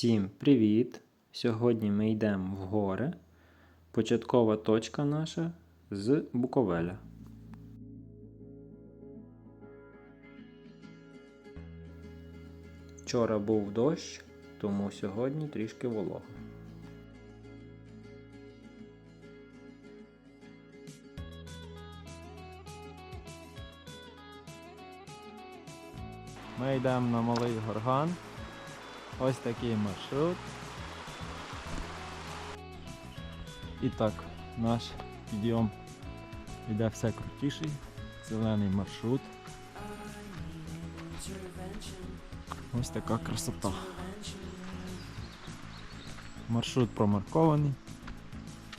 Всім привіт! Сьогодні ми йдемо в гори. Початкова точка наша з Буковеля. Вчора був дощ, тому сьогодні трішки волого. Ми йдемо на малий горган. Ось такий маршрут. І так, наш підйом йде все крутіший. Зелений маршрут. Ось така красота. Маршрут промаркований.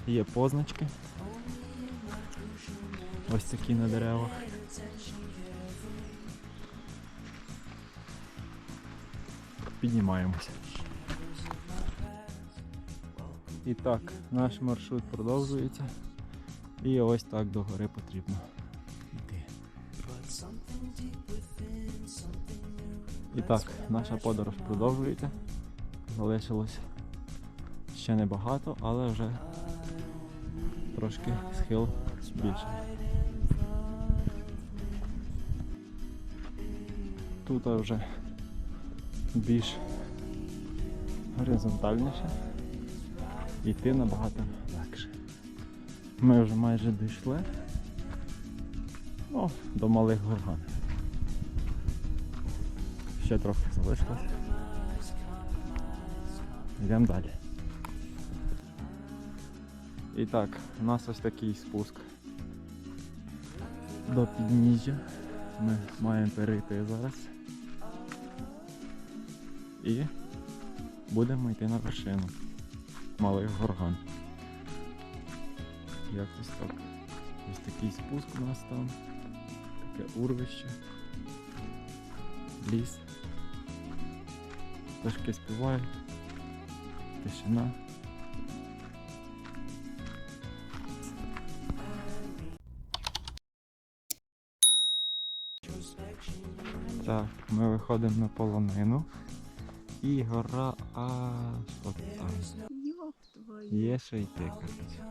Є позначки. Ось такі на деревах. Піднімаємося. І так, наш маршрут продовжується. І ось так до гори потрібно йти. І так, наша подорож продовжується. Залишилось ще небагато, але вже трошки схил збільшений. Тут вже більш горизонтальніше. Йти набагато легше. Ми вже майже дійшли ну, до малих горган. Ще трохи залишилось. Йдемо далі. І так, у нас ось такий спуск до підніжжя. Ми маємо перейти зараз. І будемо йти на вершину малих горган. Якось так. Ось такий спуск у нас там, таке урвище, ліс. Пташки співають, тишина. Так, ми виходимо на полонину. І гора аж от там. Йоп твою. Є що йти, коротше.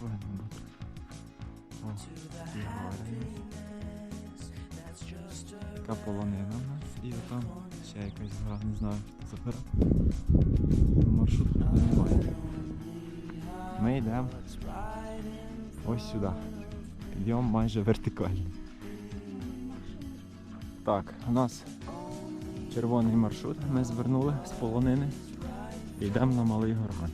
Повинно бути. О, ці гори. Така полонина у нас і там ще якась гора, не знаю, що це за гора. Маршрут немає. Ми йдемо ось сюди. Підйом майже вертикальний. Так, у нас червоний маршрут. Ми звернули з полонини і йдемо на малий горган.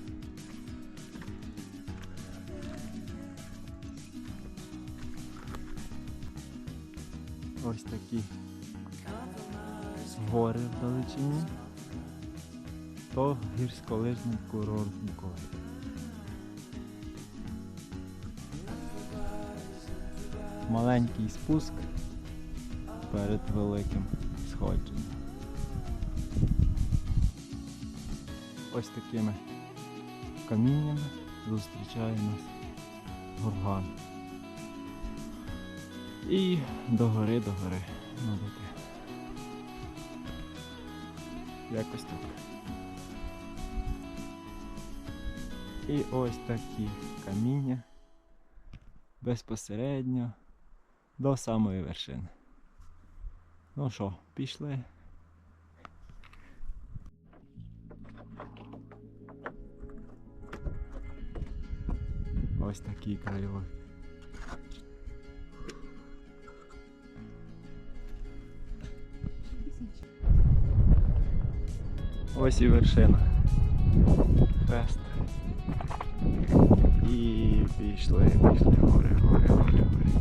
Ось такі гори в далечині. То гірськолижний курорт Буковель. Маленький спуск перед великим сходженням. Ось такими каміннями зустрічає нас горган. І до гори, до гори. Ну, Якось так. І ось такі каміння безпосередньо до самої вершини. Ну що, пішли. Ось такий краєвид. Ось і вершина. Хрест. І пішли, пішли гори, гори, гори, гори.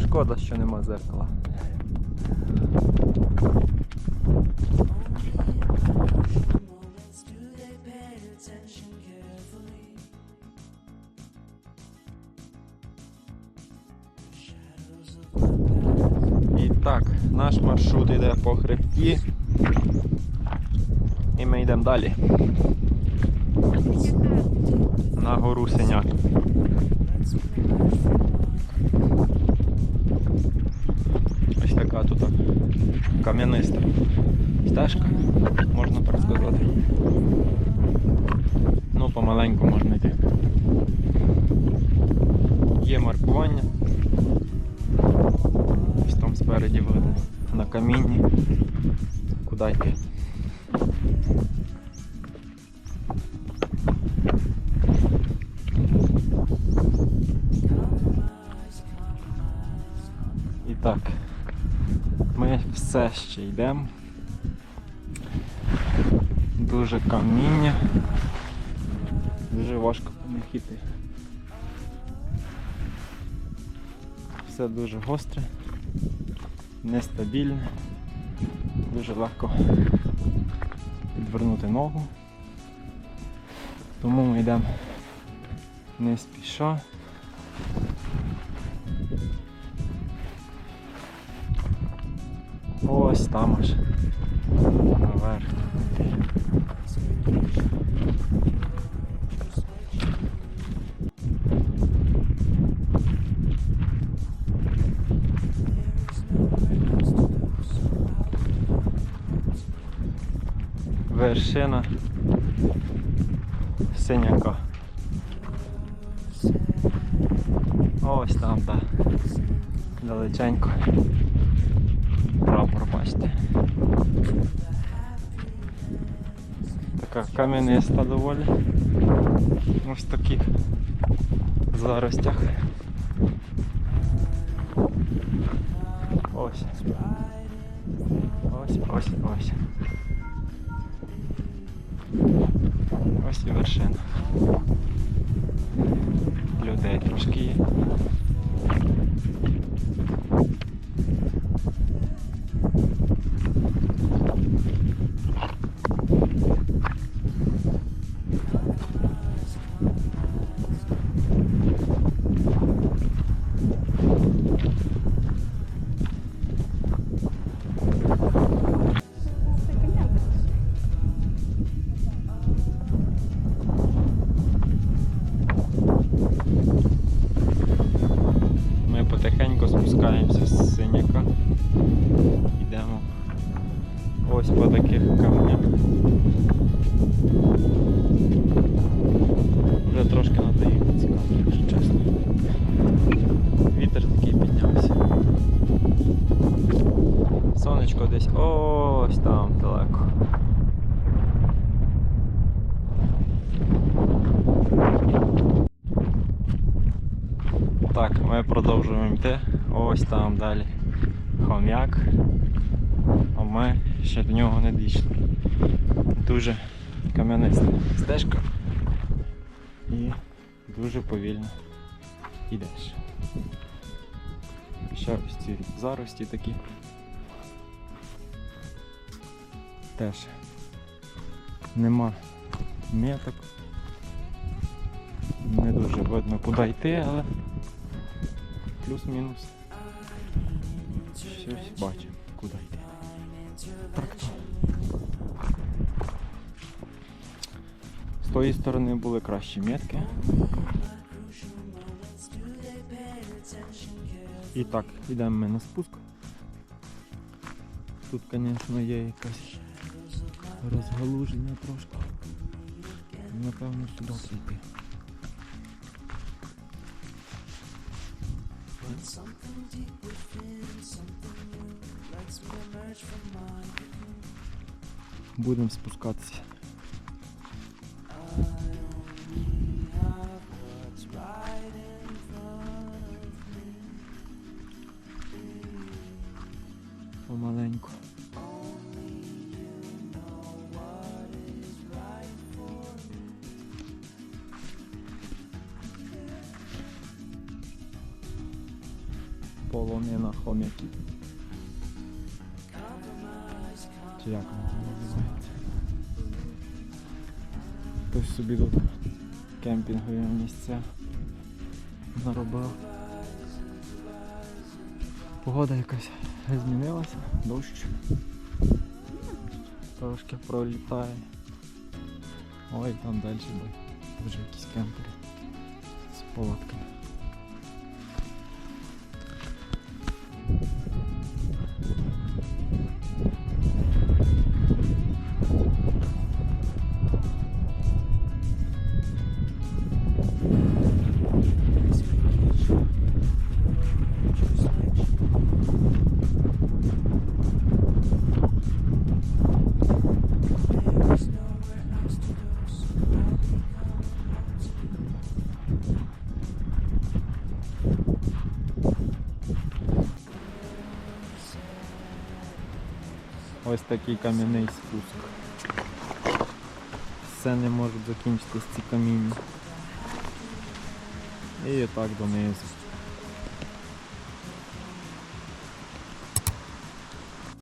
Шкода, що нема зеркала. Маршрут йде по хребті. І ми йдемо далі. На гору Синяк. Ось така тут кам'яниста стежка, можна так сказати. Ну, помаленьку можна йти. Є маркування. Ось там спереді видно. На камінні. Куди йти? І так, ми все ще йдемо. Дуже каміння. Дуже важко по. Все дуже гостре, нестабільне, дуже легко підвернути ногу. Тому ми йдемо не спіша. Ось там аж наверх. Вершина синяка. Ось там, так. Далеченько. Прапор бачите. Така кам'яниста доволі. Ось в таких заростях. Ось. Ось, ось, ось. Ось і вершина. Людей трошки є. Ось там далі хом'як. А ми ще до нього не дійшли. Дуже кам'яниста стежка. І дуже повільно йдеш. Ще ось ці зарості такі. Теж нема меток. Не дуже видно куди йти, але плюс-мінус. Щось бачимо, куди йти. Так то. З тої сторони були кращі метки. І так, йдемо ми на спуск. Тут, звісно, є якась розгалуження трошки. Напевно, сюди йти. Будемо спускатися. Помаленьку. Полонина хом'яків. Як воно там називається? Хтось собі тут кемпінгові місця наробив. Погода якась змінилася, дощ. Трошки пролітає. Ой, там далі буде. Вже якісь кемпери з палатками. Ось такий кам'яний спуск. Все не можуть закінчитись ці каміння. І так донизу.